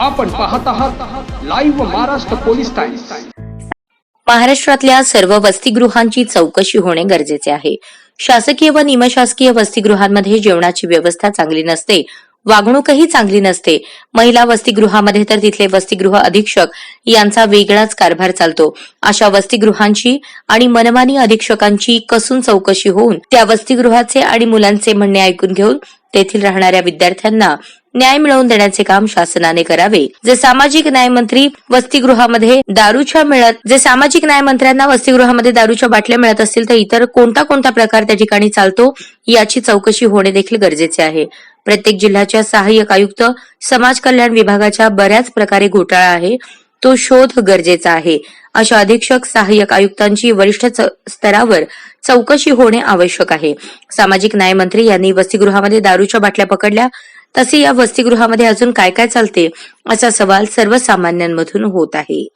आपण पाहत आहात लाईव्ह महाराष्ट्र पोलीस टाइम्स महाराष्ट्रातल्या सर्व वसतिगृहांची चौकशी होणे गरजेचे आहे. शासकीय व निमशासकीय वसतिगृहांमध्ये जेवणाची व्यवस्था चांगली नसते वागणूकही चांगली नसते. महिला वसतिगृहामध्ये तर तिथले वसतिगृह अधीक्षक यांचा वेगळाच कारभार चालतो. अशा वसतिगृहांची आणि मनमानी अधीक्षकांची कसून चौकशी होऊन त्या वसतिगृहाचे आणि मुलांचे म्हणणे ऐकून घेऊन तेथील राहणाऱ्या विद्यार्थ्यांना न्याय मिळवून देण्याचे काम शासनाने करावे. जे सामाजिक न्याय मंत्री वसतिगृहामध्ये दारूच्या मिळत जे सामाजिक न्याय मंत्र्यांना वसतिगृहामध्ये दारूच्या बाटल्या मिळत असतील तर इतर कोणता कोणता प्रकार त्या ठिकाणी चालतो याची चौकशी होणे देखील गरजेचे आहे. प्रत्येक जिल्ह्याच्या सहाय्यक आयुक्त समाज कल्याण विभागाच्या बऱ्याच प्रकारे घोटाळा आहे. तो शोध गरजेचा आहे. अशा अधीक्षक सहाय्यक आयुक्तांची वरिष्ठ स्तरावर चौकशी होणे आवश्यक आहे. सामाजिक न्याय मंत्री यांनी वसतिगृहामध्ये दारूच्या बाटल्या पकडल्या तसे या वसतिगृहामध्ये अजून काय काय चालते असा सवाल सर्वसामान्यांमधून होत आहे.